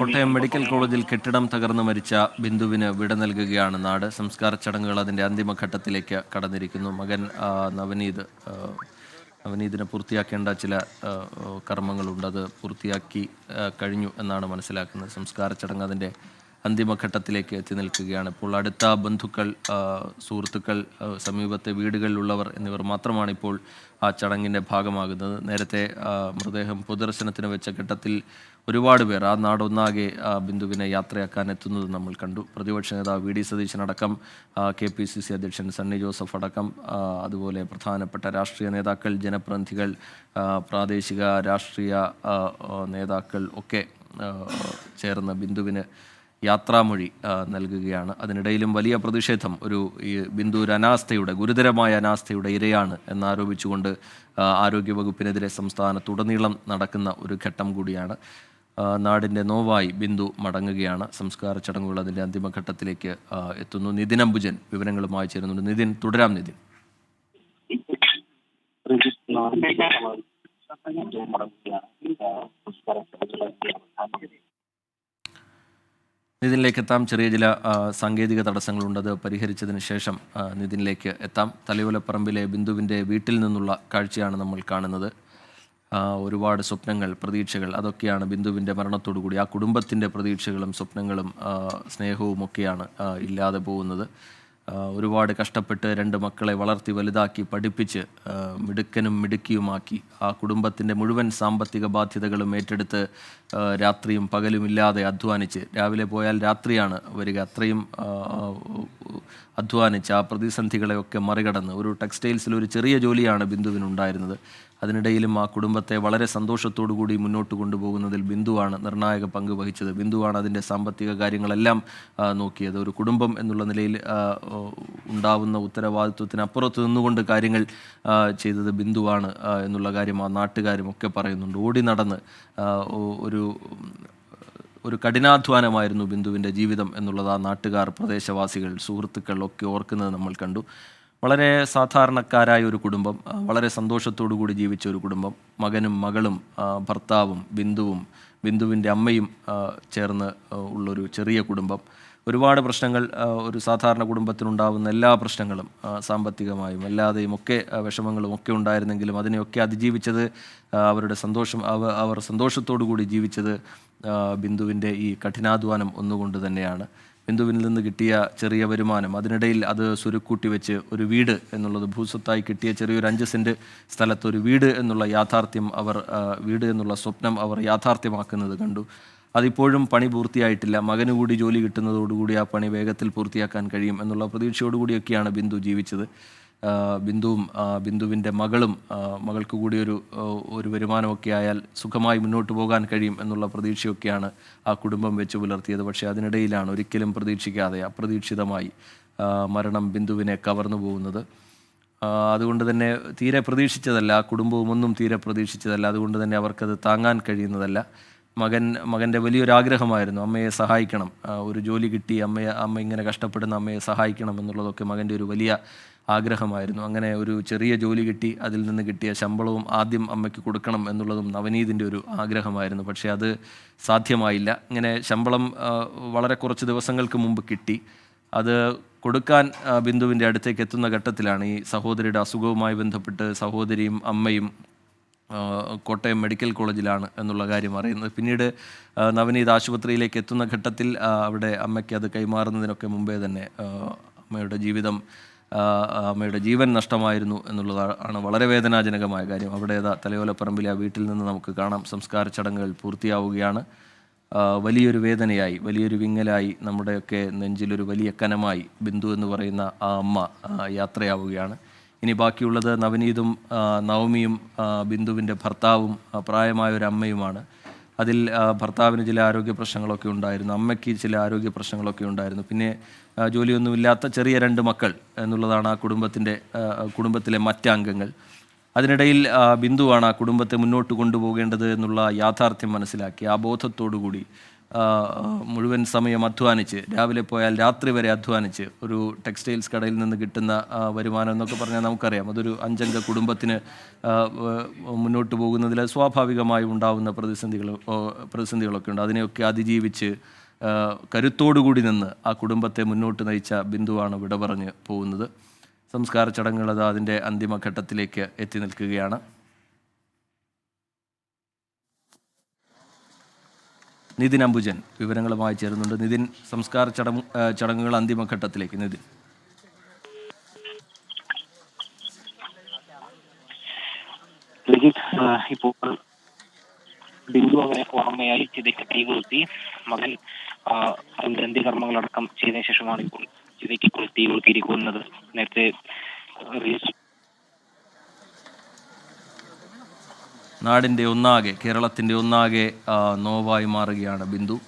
Kottayam medical കോളേജിൽ കെട്ടിടം തകർന്ന് മരിച്ച ബിന്ദുവിന് വിട നൽകുകയാണ് നാട്. സംസ്കാര ചടങ്ങുകൾ അതിന്റെ അന്തിമഘട്ടത്തിലേക്ക് കടന്നിരിക്കുന്നു. മകൻ നവനീത് നവനീതിനെ പൂർത്തിയാക്കേണ്ട ചില കർമ്മങ്ങളുണ്ട്. അത് പൂർത്തിയാക്കി കഴിഞ്ഞു എന്നാണ് മനസ്സിലാക്കുന്നത്. സംസ്കാര ചടങ്ങ് അതിന്റെ അന്തിമഘട്ടത്തിലേക്ക് എത്തി നിൽക്കുകയാണ്. ഇപ്പോൾ അടുത്ത ബന്ധുക്കൾ സുഹൃത്തുക്കൾ സമീപത്തെ വീടുകളിലുള്ളവർ എന്നിവർ മാത്രമാണ് ഇപ്പോൾ ആ ചടങ്ങിന്റെ ഭാഗമാകുന്നത്. നേരത്തെ മൃതദേഹം പൊതുദർശനത്തിന് വെച്ച ഘട്ടത്തിൽ ഒരുപാട് പേർ ആ നാടൊന്നാകെ ബിന്ദുവിനെ യാത്രയാക്കാൻ എത്തുന്നത് നമ്മൾ കണ്ടു. പ്രതിപക്ഷ നേതാവ് വി. ഡി. സതീശനടക്കം കെ പി സി സി അധ്യക്ഷൻ സണ്ണി ജോസഫ് അടക്കം അതുപോലെ പ്രധാനപ്പെട്ട രാഷ്ട്രീയ നേതാക്കൾ ജനപ്രതിനിധികൾ പ്രാദേശിക രാഷ്ട്രീയ നേതാക്കൾ ഒക്കെ ചേർന്ന് ബിന്ദുവിന് യാത്രാമൊഴി നൽകുകയാണ്. അതിനിടയിലും വലിയ പ്രതിഷേധം ഒരു ഈ ബിന്ദു അനാസ്ഥയുടെ ഗുരുതരമായ അനാസ്ഥയുടെ ഇരയാണ് എന്നാരോപിച്ചുകൊണ്ട് ആരോഗ്യവകുപ്പിനെതിരെ സംസ്ഥാനത്തുടനീളം നടക്കുന്ന ഒരു ഘട്ടം കൂടിയാണ്. നാടിന്റെ നോവായി ബിന്ദു മടങ്ങുകയാണ്. സംസ്കാര ചടങ്ങുകൾ അതിന്റെ അന്തിമഘട്ടത്തിലേക്ക് എത്തുന്നു. നിതിൻ അംബുജൻ വിവരങ്ങളുമായി ചേരുന്നുണ്ട്. നിതിൻ തുടരാം നിതിൻ. നിതിനിലേക്ക് എത്താം ചെറിയ ചില സാങ്കേതിക തടസ്സങ്ങളുണ്ട്. അത് പരിഹരിച്ചതിന് ശേഷം നിതിനിലേക്ക് എത്താം. തലയോലപ്പറമ്പിലെ ബിന്ദുവിന്റെ വീട്ടിൽ നിന്നുള്ള കാഴ്ചയാണ് നമ്മൾ കാണുന്നത്. ഒരുപാട് സ്വപ്നങ്ങൾ പ്രതീക്ഷകൾ അതൊക്കെയാണ് ബിന്ദുവിന്റെ കൂടി. ആ കുടുംബത്തിന്റെ പ്രതീക്ഷകളും സ്വപ്നങ്ങളും സ്നേഹവും ഒക്കെയാണ് ഇല്ലാതെ പോകുന്നത്. ഒരുപാട് കഷ്ടപ്പെട്ട് രണ്ട് മക്കളെ വളർത്തി വലുതാക്കി പഠിപ്പിച്ച് മിടുക്കനും മിടുക്കിയുമാക്കി. ആ കുടുംബത്തിന്റെ മുഴുവൻ സാമ്പത്തിക ബാധ്യതകളും ഏറ്റെടുത്ത് രാത്രിയും പകലുമില്ലാതെ അധ്വാനിച്ച് രാവിലെ പോയാൽ രാത്രിയാണ് വരിക. അത്രയും അധ്വാനിച്ച് ആ പ്രതിസന്ധികളെയൊക്കെ മറികടന്ന് ഒരു ടെക്സ്റ്റൈൽസിൽ ഒരു ചെറിയ ജോലിയാണ് ബിന്ദുവിനുണ്ടായിരുന്നത്. അതിനിടയിലും ആ കുടുംബത്തെ വളരെ സന്തോഷത്തോടു കൂടി മുന്നോട്ട് കൊണ്ടുപോകുന്നതിൽ ബിന്ദുവാണ് നിർണായക പങ്ക് വഹിച്ചത്. ബിന്ദുവാണ് അതിന്റെ സാമ്പത്തിക കാര്യങ്ങളെല്ലാം നോക്കിയത്. ഒരു കുടുംബം എന്നുള്ള നിലയിൽ ഉണ്ടാവുന്ന ഉത്തരവാദിത്വത്തിന് ഉണ്ടാവുന്ന ഉത്തരവാദിത്വത്തിനപ്പുറത്ത് നിന്നുകൊണ്ട് കാര്യങ്ങൾ ചെയ്തത് ബിന്ദുവാണ് എന്നുള്ള കാര്യം ആ നാട്ടുകാരും ഒക്കെ പറയുന്നുണ്ട്. ഓടി നടന്ന് ഒരു ഒരു കഠിനാധ്വാനമായിരുന്നു ബിന്ദുവിന്റെ ജീവിതം എന്നുള്ളത് ആ നാട്ടുകാർ പ്രദേശവാസികൾ സുഹൃത്തുക്കൾ ഒക്കെ ഓർക്കുന്നത് നമ്മൾ കണ്ടു. വളരെ സാധാരണക്കാരായ ഒരു കുടുംബം വളരെ സന്തോഷത്തോടു കൂടി ജീവിച്ച ഒരു കുടുംബം. മകനും മകളും ഭർത്താവും ബിന്ദുവും ബിന്ദുവിന്റെ അമ്മയും ചേർന്ന് ഉള്ളൊരു ചെറിയ കുടുംബം. ഒരുപാട് പ്രശ്നങ്ങൾ ഒരു സാധാരണ കുടുംബത്തിനുണ്ടാവുന്ന എല്ലാ പ്രശ്നങ്ങളും സാമ്പത്തികമായും അല്ലാതെയും ഒക്കെ വിഷമങ്ങളും ഒക്കെ ഉണ്ടായിരുന്നെങ്കിലും അതിനെയൊക്കെ അതിജീവിച്ചത് അവരുടെ സന്തോഷം അവ അവർ സന്തോഷത്തോടു കൂടി ജീവിച്ചത് ബിന്ദുവിന്റെ ഈ കഠിനാധ്വാനം ഒന്നുകൊണ്ട് തന്നെയാണ്. ബിന്ദുവിൽ നിന്ന് കിട്ടിയ ചെറിയ വരുമാനം അതിനിടയിൽ അത് സുരുക്കൂട്ടി വെച്ച് ഒരു വീട് എന്നുള്ളത് ഭൂസ്വത്തായി കിട്ടിയ ചെറിയൊരു അഞ്ച് സെന്റ് സ്ഥലത്ത് ഒരു വീട് എന്നുള്ള യാഥാർത്ഥ്യം അവർ വീട് എന്നുള്ള സ്വപ്നം അവർ യാഥാർത്ഥ്യമാക്കുന്നത് കണ്ടു. അതിപ്പോഴും പണി പൂർത്തിയായിട്ടില്ല. മകന് കൂടി ജോലി കിട്ടുന്നതോടുകൂടി ആ പണി വേഗത്തിൽ പൂർത്തിയാക്കാൻ കഴിയും എന്നുള്ള പ്രതീക്ഷയോടുകൂടിയൊക്കെയാണ് ബിന്ദു ജീവിച്ചത്. ബിന്ദുവും ബിന്ദുവിന്റെ മകളും മകൾക്ക് കൂടി ഒരു ഒരു വരുമാനമൊക്കെ ആയാൽ സുഖമായി മുന്നോട്ട് പോകാൻ കഴിയും എന്നുള്ള പ്രതീക്ഷയൊക്കെയാണ് ആ കുടുംബം വെച്ച് പുലർത്തിയത്. പക്ഷേ അതിനിടയിലാണ് ഒരിക്കലും പ്രതീക്ഷിക്കാതെ അപ്രതീക്ഷിതമായി മരണം ബിന്ദുവിനെ കവർന്നു പോകുന്നത്. അതുകൊണ്ട് തന്നെ തീരെ പ്രതീക്ഷിച്ചതല്ല ആ കുടുംബവും ഒന്നും തീരെ പ്രതീക്ഷിച്ചതല്ല. അതുകൊണ്ട് തന്നെ അവർക്കത് താങ്ങാൻ കഴിയുന്നതല്ല. മകൻ മകന്റെ വലിയൊരാഗ്രഹമായിരുന്നു അമ്മയെ സഹായിക്കണം. ഒരു ജോലി കിട്ടി അമ്മയെ അമ്മ ഇങ്ങനെ കഷ്ടപ്പെടുന്ന അമ്മയെ സഹായിക്കണം എന്നുള്ളതൊക്കെ മകന്റെ ഒരു വലിയ ആഗ്രഹമായിരുന്നു. അങ്ങനെ ഒരു ചെറിയ ജോലി കിട്ടി അതിൽ നിന്ന് കിട്ടിയ ശമ്പളവും ആദ്യം അമ്മയ്ക്ക് കൊടുക്കണം എന്നുള്ളതും നവനീതിന്റെ ഒരു ആഗ്രഹമായിരുന്നു. പക്ഷേ അത് സാധ്യമായില്ല. ഇങ്ങനെ ശമ്പളം വളരെ കുറച്ച് ദിവസങ്ങൾക്ക് മുമ്പ് കിട്ടി. അത് കൊടുക്കാൻ ബിന്ദുവിന്റെ അടുത്തേക്ക് എത്തുന്ന ഘട്ടത്തിലാണ് ഈ സഹോദരിയുടെ അസുഖവുമായി ബന്ധപ്പെട്ട് സഹോദരിയും അമ്മയും കോട്ടയം മെഡിക്കൽ കോളേജിലാണ് എന്നുള്ള കാര്യം അറിയുന്നത്. പിന്നീട് നവനീത് ആശുപത്രിയിലേക്ക് എത്തുന്ന ഘട്ടത്തിൽ അവിടെ അമ്മയ്ക്ക് അത് കൈമാറുന്നതിനൊക്കെ മുമ്പേ തന്നെ അമ്മയുടെ ജീവിതം അമ്മയുടെ ജീവൻ നഷ്ടമായിരുന്നു എന്നുള്ളതാണ് വളരെ വേദനാജനകമായ കാര്യം. അവിടെ തലയോലപ്പറമ്പിലെ ആ വീട്ടിൽ നിന്ന് നമുക്ക് കാണാം. സംസ്കാര ചടങ്ങുകൾ പൂർത്തിയാവുകയാണ്. വലിയൊരു വേദനയായി വലിയൊരു വിങ്ങലായി നമ്മുടെയൊക്കെ നെഞ്ചിലൊരു വലിയ കനമായി ബിന്ദു എന്ന് പറയുന്ന ആ അമ്മ യാത്രയാവുകയാണ്. ഇനി ബാക്കിയുള്ളത് നവനീതും നവമിയും ബിന്ദുവിന്റെ ഭർത്താവും പ്രായമായ ഒരു അമ്മയുമാണ്. അതിൽ ഭർത്താവിന് ചില ആരോഗ്യ പ്രശ്നങ്ങളൊക്കെ ഉണ്ടായിരുന്നു അമ്മയ്ക്ക് ചില ആരോഗ്യ പ്രശ്നങ്ങളൊക്കെ ഉണ്ടായിരുന്നു. പിന്നെ ജോലിയൊന്നുമില്ലാത്ത ചെറിയ രണ്ട് മക്കൾ എന്നുള്ളതാണ് ആ കുടുംബത്തിന്റെ കുടുംബത്തിലെ മറ്റംഗങ്ങൾ അതിനിടയിൽ ബിന്ദുവാണ് ആ കുടുംബത്തെ മുന്നോട്ട് കൊണ്ടുപോകേണ്ടത് എന്നുള്ള യാഥാർത്ഥ്യം മനസ്സിലാക്കി. ആ ബോധത്തോടുകൂടി ആ, മുഴുവൻ സമയം അധ്വാനിച്ച് രാവിലെ പോയാൽ രാത്രി വരെ അധ്വാനിച്ച് ഒരു ടെക്സ്റ്റൈൽസ് കടയിൽ നിന്ന് കിട്ടുന്ന വരുമാനം എന്നൊക്കെ പറഞ്ഞാൽ നമുക്കറിയാം. അതൊരു അഞ്ചംഗ കുടുംബത്തിന് മുന്നോട്ട് പോകുന്നതിൽ സ്വാഭാവികമായി ഉണ്ടാകുന്ന പ്രതിസന്ധികൾ പ്രതിസന്ധികളൊക്കെ ഉണ്ട്. അതിനെയൊക്കെ അതിജീവിച്ച് കരുത്തോടുകൂടി നിന്ന് ആ കുടുംബത്തെ മുന്നോട്ട് നയിച്ച ബിന്ദുവാണ് വിട പറഞ്ഞ് പോകുന്നത്. സംസ്കാര ചടങ്ങുകൾ അത് അതിന്റെ അന്തിമഘട്ടത്തിലേക്ക് എത്തി നിൽക്കുകയാണ്. നിതിൻ അംബുജൻ വിവരങ്ങളുമായി ചേരുന്നുണ്ട്. നിതിൻ സംസ്കാര ചടങ്ങ് ചടങ്ങുകൾ അന്തിമഘട്ടത്തിലേക്ക്. നിതിൻ. ഇപ്പോൾ ബിന്ദു അവരെ ഓർമ്മയായി ചിതയ്ക്ക് തീകൊളുത്തി മകൻ അന്ത്യകർമ്മങ്ങളടക്കം ചെയ്തതിനു ശേഷമാണ് ഇപ്പോൾ ചിതയ്ക്ക് തീ കൊളുത്തിയിരിക്കുന്നത്. നേരത്തെ നാടിന്റെ ഒന്നാകെ കേരളത്തിന്റെ ഒന്നാകെ നോവായി മാറുകയാണ് ബിന്ദു.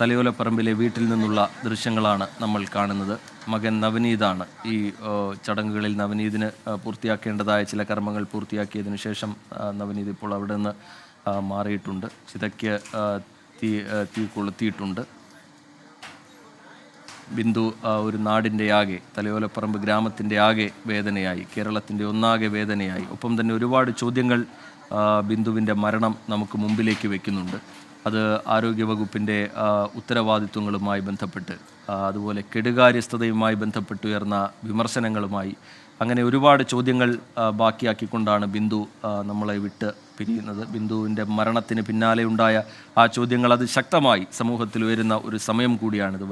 തലയോലപ്പറമ്പിലെ വീട്ടിൽ നിന്നുള്ള ദൃശ്യങ്ങളാണ് നമ്മൾ കാണുന്നത്. മകൻ നവനീതാണ്. ഈ ചടങ്ങുകളിൽ നവനീതിന് പൂർത്തിയാക്കേണ്ടതായ ചില കർമ്മങ്ങൾ പൂർത്തിയാക്കിയതിനു ശേഷം നവനീത് ഇപ്പോൾ അവിടെ നിന്ന് മാറിയിട്ടുണ്ട്. ചിതയ്ക്ക് തീ തീ കൊളുത്തിയിട്ടുണ്ട്. ബിന്ദു ഒരു നാടിന്റെ ആകെ തലയോലപ്പറമ്പ് ഗ്രാമത്തിന്റെ ആകെ വേദനയായി കേരളത്തിന്റെ ഒന്നാകെ വേദനയായി. ഒപ്പം തന്നെ ഒരുപാട് ചോദ്യങ്ങൾ ബിന്ദുവിന്റെ മരണം നമുക്ക് മുമ്പിലേക്ക് വെക്കുന്നുണ്ട്. അത് ആരോഗ്യവകുപ്പിന്റെ ഉത്തരവാദിത്വങ്ങളുമായി ബന്ധപ്പെട്ട് അതുപോലെ കെടുകാര്യസ്ഥതയുമായി ബന്ധപ്പെട്ടുയർന്ന വിമർശനങ്ങളുമായി. അങ്ങനെ ഒരുപാട് ചോദ്യങ്ങൾ ബാക്കിയാക്കിക്കൊണ്ടാണ് ബിന്ദു നമ്മളെ വിട്ട് പിരിയുന്നത്. ബിന്ദുവിന്റെ മരണത്തിന് പിന്നാലെ ഉണ്ടായ ആ ചോദ്യങ്ങൾ അത് ശക്തമായി സമൂഹത്തിൽ ഉയരുന്ന ഒരു സമയം കൂടിയാണിത്.